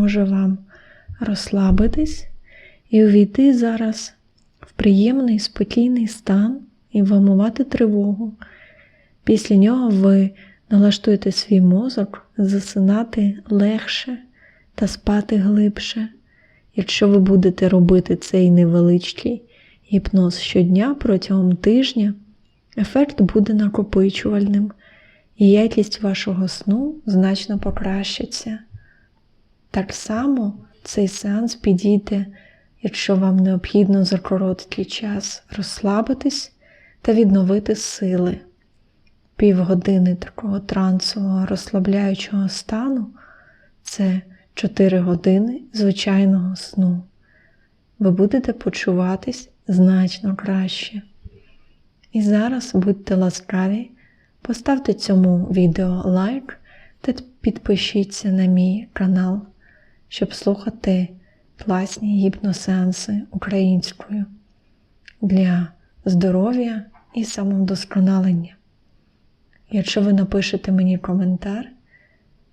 допоможе вам розслабитись і увійти зараз в приємний спокійний стан і вгамувати тривогу. Після нього ви налаштуєте свій мозок засинати легше та спати глибше. Якщо ви будете робити цей невеличкий гіпноз щодня протягом тижня, ефект буде накопичувальним, і якість вашого сну значно покращиться. Так само цей сеанс підійде, якщо вам необхідно за короткий час розслабитись та відновити сили. Півгодини такого трансового розслабляючого стану це 4 години звичайного сну. Ви будете почуватись значно краще. І зараз будьте ласкаві, поставте цьому відео лайк та підпишіться на мій канал, щоб слухати класні гіпносеанси українською для здоров'я і самовдосконалення. Якщо ви напишете мені коментар,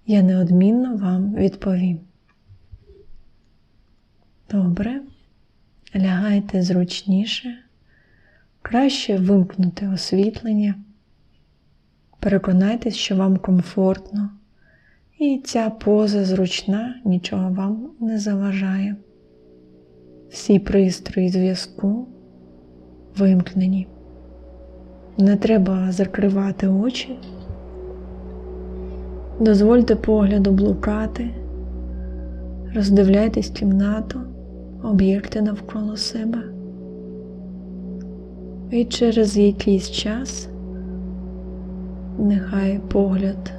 я неодмінно вам відповім. Добре, лягайте зручніше, краще вимкнути освітлення. Переконайтесь, що вам комфортно, і ця поза зручна, нічого вам не заважає. Всі пристрої зв'язку вимкнені. Не треба закривати очі. Дозвольте погляду блукати, роздивляйтесь кімнату, об'єкти навколо себе. І через якийсь час нехай погляд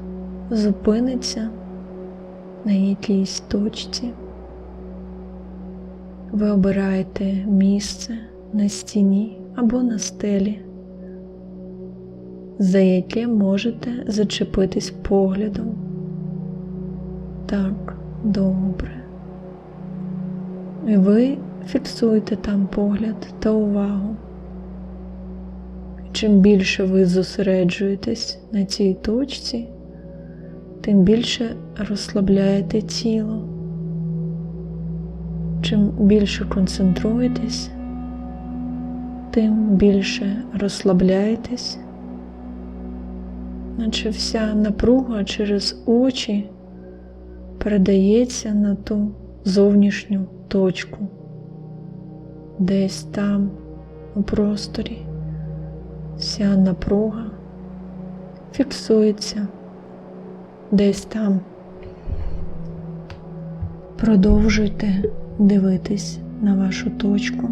зупиниться на якійсь точці. Ви обираєте місце на стіні або на стелі за яке можете зачепитись поглядом. Так, добре. І ви фіксуєте там погляд та увагу. Чим більше ви зосереджуєтесь на цій точці, тим більше розслабляєте тіло. Чим більше концентруєтесь, тим більше розслабляєтесь. Наче вся напруга через очі передається на ту зовнішню точку, десь там у просторі, вся напруга фіксується десь там. Продовжуйте дивитись на вашу точку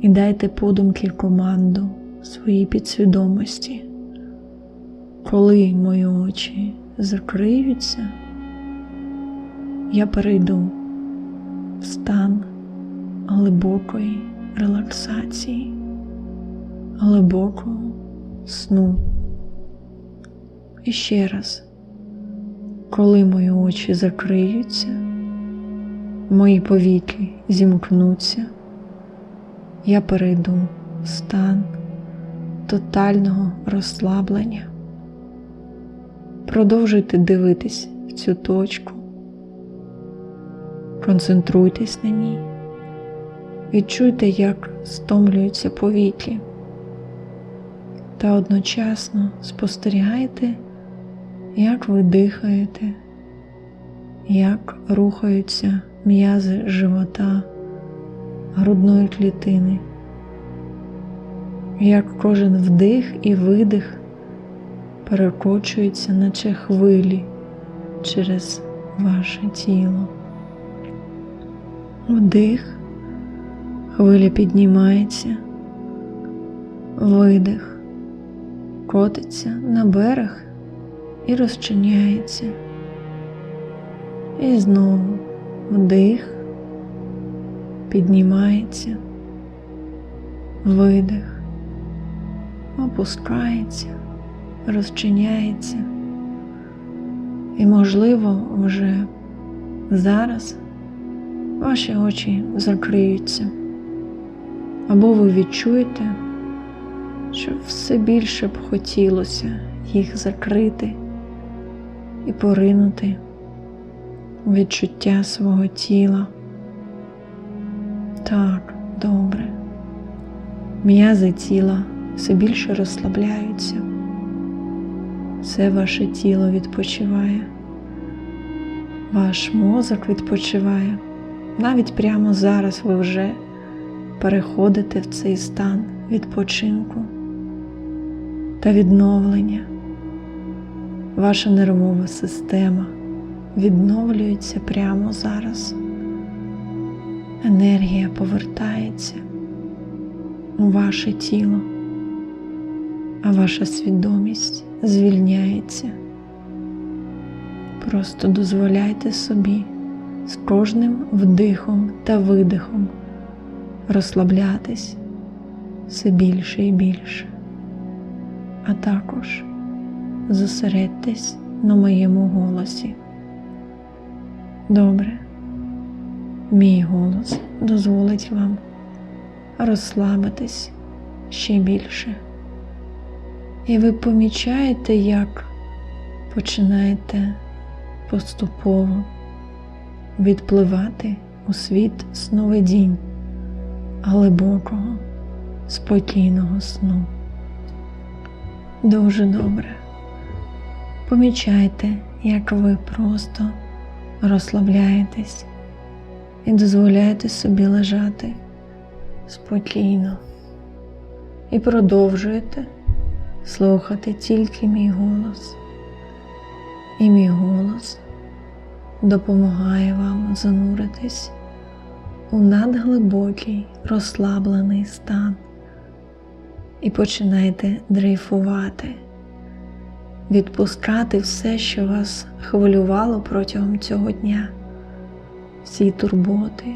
і дайте подумки команду своїй підсвідомості. Коли мої очі закриються, я перейду в стан глибокої релаксації, глибокого сну. І ще раз, коли мої очі закриються, мої повіки зімкнуться, я перейду в стан тотального розслаблення. Продовжуйте дивитись в цю точку, концентруйтесь на ній, відчуйте, як стомлюються повіки, та одночасно спостерігайте, як ви дихаєте, як рухаються м'язи живота, грудної клітини, як кожен вдих і видих перекочується, наче хвилі через ваше тіло. Вдих, хвиля піднімається, видих, котиться на берег і розчиняється. І знову вдих, піднімається, видих, опускається розчиняється. І, можливо, вже зараз ваші очі закриються, або ви відчуєте, що все більше б хотілося їх закрити і поринути відчуття свого тіла. Так, добре. М'язи тіла все більше розслабляються. Все ваше тіло відпочиває, ваш мозок відпочиває. Навіть прямо зараз ви вже переходите в цей стан відпочинку та відновлення. Ваша нервова система відновлюється прямо зараз. Енергія повертається у ваше тіло, а ваша свідомість звільняється. Просто дозволяйте собі з кожним вдихом та видихом розслаблятись все більше і більше, а також зосередьтесь на моєму голосі. Добре, мій голос дозволить вам розслабитись ще більше. І ви помічаєте, як починаєте поступово відпливати у світ сновидінь глибокого, спокійного сну. Дуже добре. Помічайте, як ви просто розслабляєтесь і дозволяєте собі лежати спокійно. І продовжуєте слухати тільки мій голос. І мій голос допомагає вам зануритись у надглибокий розслаблений стан. І починайте дрейфувати, відпускати все, що вас хвилювало протягом цього дня, всі турботи,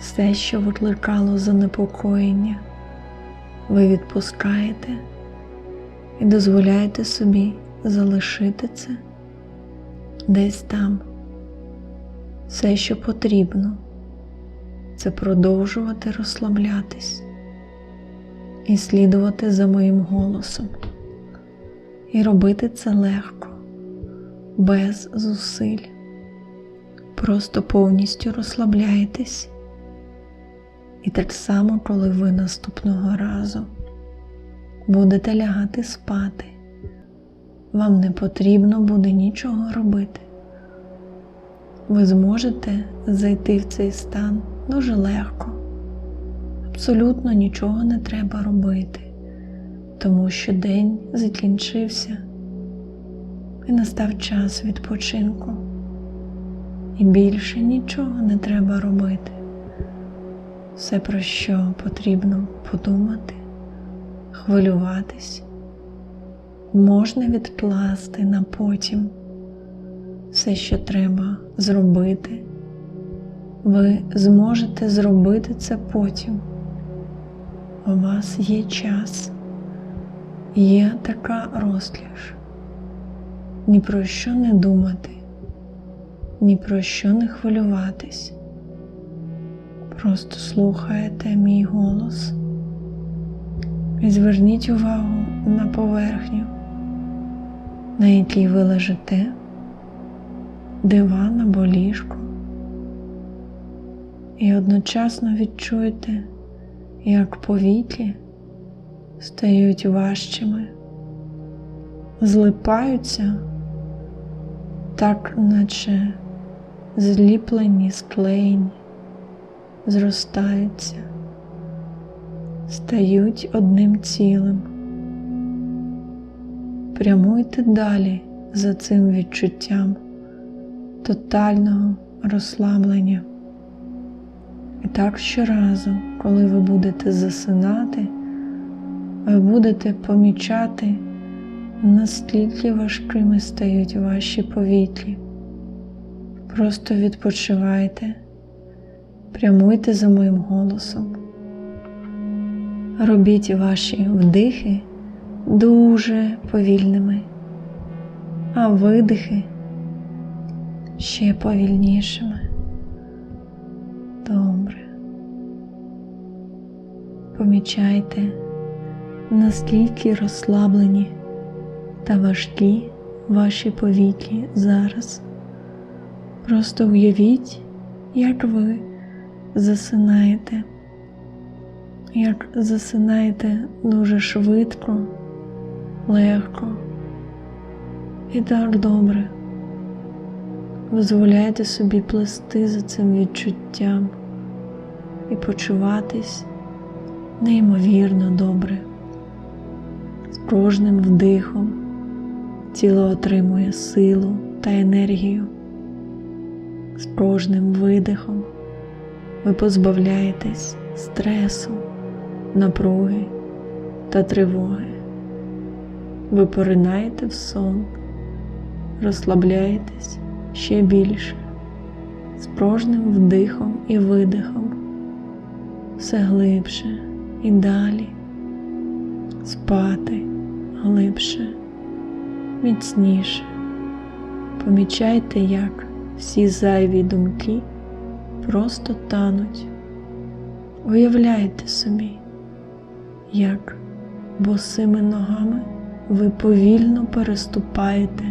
все, що викликало занепокоєння, ви відпускаєте і дозволяєте собі залишити це десь там. Все, що потрібно, це продовжувати розслаблятись і слідувати за моїм голосом, і робити це легко, без зусиль. Просто повністю розслабляйтесь. І так само, коли ви наступного разу будете лягати спати, вам не потрібно буде нічого робити. Ви зможете зайти в цей стан дуже легко. Абсолютно нічого не треба робити, тому що день закінчився і настав час відпочинку. І більше нічого не треба робити. Все, про що потрібно подумати, хвилюватись, можна відкласти на потім все, що треба зробити. Ви зможете зробити це потім. У вас є час, є така розкіш. Ні про що не думати, ні про що не хвилюватись. Просто слухаєте мій голос і зверніть увагу на поверхню, на якій ви лежите, диван або ліжко, і одночасно відчуєте, як повітря стають важчими, злипаються, так наче зліплені, склеєні зростаються, стають одним цілим. Прямуйте далі за цим відчуттям тотального розслаблення. І так щоразу, коли ви будете засинати, ви будете помічати, наскільки важкими стають ваші повітрі. Просто відпочивайте прямуйте за моїм голосом. Робіть ваші вдихи дуже повільними, а видихи ще повільнішими. Добре. Помічайте, наскільки розслаблені та важкі ваші повіки зараз Просто уявіть, як ви засинаєте, як засинаєте дуже швидко, легко і так добре. Дозволяйте собі плести за цим відчуттям і почуватись неймовірно добре. Кожним вдихом тіло отримує силу та енергію. З кожним видихом ви позбавляєтесь стресу, напруги та тривоги. Ви поринаєте в сон, розслабляєтесь ще більше, з кожним вдихом і видихом, все глибше і далі, спати глибше, міцніше. Помічайте, як всі зайві думки просто тануть. Уявляйте собі, як босими ногами ви повільно переступаєте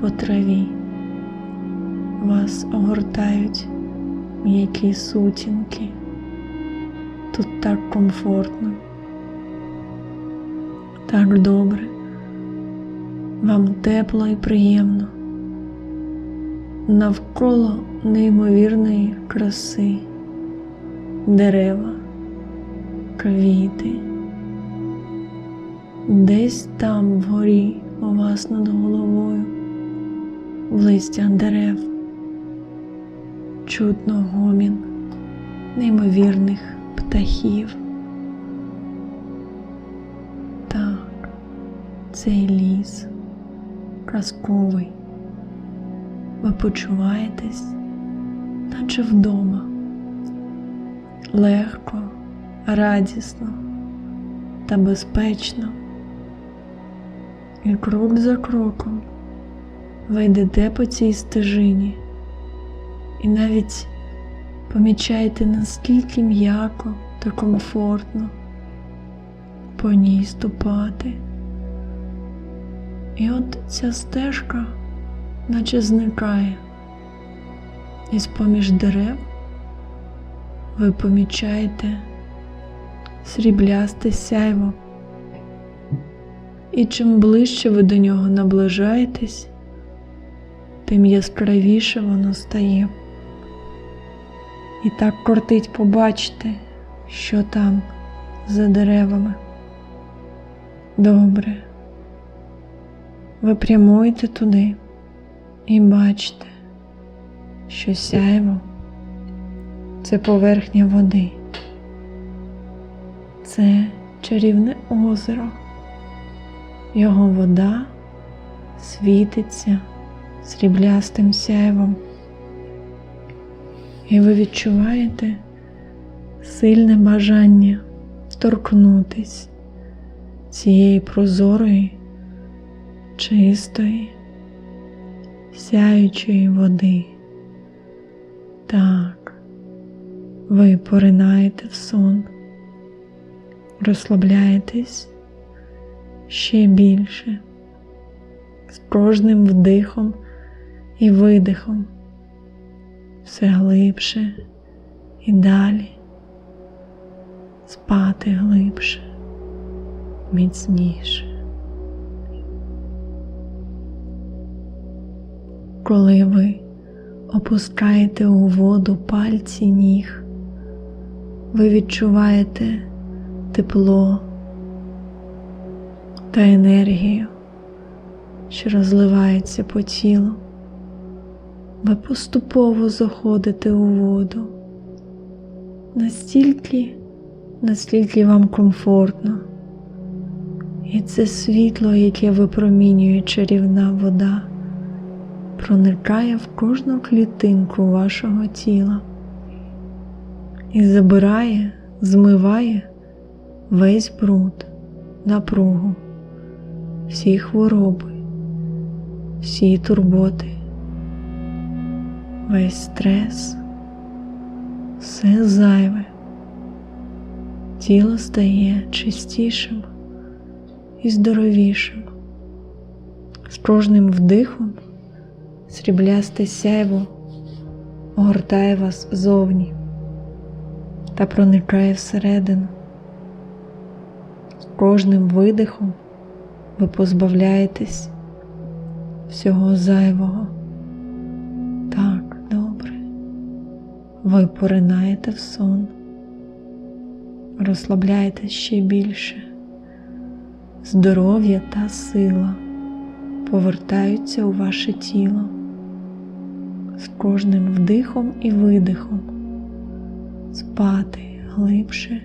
по траві. Вас огортають м'які сутінки. Тут так комфортно, так добре, вам тепло і приємно, навколо неймовірної краси, дерева, квіти. Десь там вгорі у вас над головою, в листях дерев, чутно гомін неймовірних птахів. Цей ліс казковий. Ви почуваєтесь, наче вдома, легко, радісно та безпечно. І крок за кроком ви йдете по цій стежині і навіть помічаєте, наскільки м'яко та комфортно по ній ступати. І от ця стежка наче зникає, і з-поміж дерев ви помічаєте сріблясте сяйво. І чим ближче ви до нього наближаєтесь, тим яскравіше воно стає. І так кортить побачити, що там за деревами. Добре. Ви прямуєте туди і бачите, що сяйво це поверхня води. Це чарівне озеро. Його вода світиться сріблястим сяйвом. І ви відчуваєте сильне бажання торкнутись цієї прозорої, чистої, сяючої води. Так, ви поринаєте в сон, розслабляєтесь ще більше, з кожним вдихом і видихом, все глибше і далі, спати глибше, міцніше. Коли ви опускаєте у воду пальці ніг, ви відчуваєте тепло та енергію, що розливається по тілу. Ви поступово заходите у воду. Настільки, наскільки вам комфортно, і це світло, яке випромінює чарівна вода, проникає в кожну клітинку вашого тіла і забирає, змиває весь бруд, напругу всі хвороби, всі турботи, весь стрес, все зайве, тіло стає чистішим і здоровішим. З кожним вдихом Сріблясте сяйво огортає вас зовні та проникає всередину. З кожним видихом ви позбавляєтесь всього зайвого. Так, добре. Ви поринаєте в сон, розслабляєтесь ще більше. Здоров'я та сила повертаються у ваше тіло з кожним вдихом і видихом, спати глибше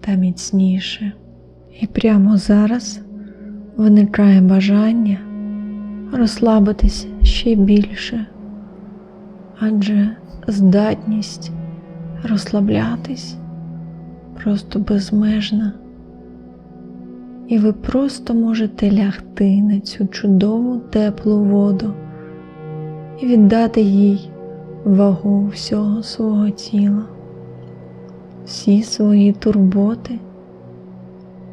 та міцніше. І прямо зараз виникає бажання розслабитись ще більше, адже здатність розслаблятись просто безмежна. І ви просто можете лягти на цю чудову теплу воду і віддати їй вагу всього свого тіла, всі свої турботи,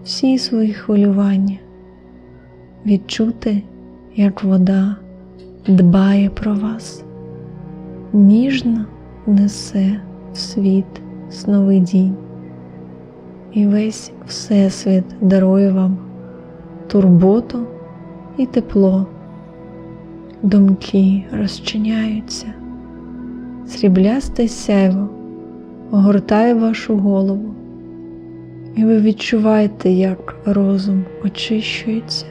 всі свої хвилювання, відчути, як вода дбає про вас, ніжно несе в світ сновидінь. І весь Всесвіт дарує вам турботу і тепло. Думки розчиняються, сріблясте сяйво огортає вашу голову, і ви відчуваєте, як розум очищується,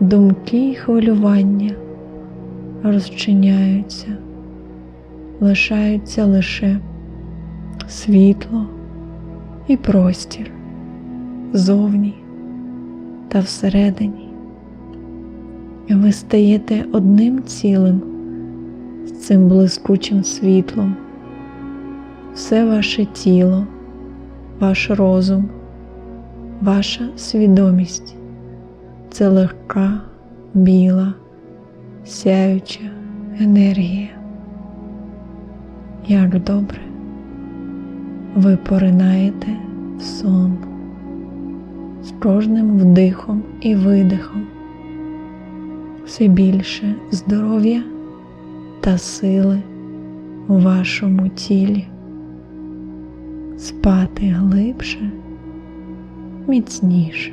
думки і хвилювання розчиняються, лишаються лише світло і простір зовні та всередині. І ви стаєте одним цілим з цим блискучим світлом, все ваше тіло, ваш розум, ваша свідомість це легка, біла, сяюча енергія. Як добре ви поринаєте в сон з кожним вдихом і видихом, все більше здоров'я та сили у вашому тілі, спати глибше, міцніше.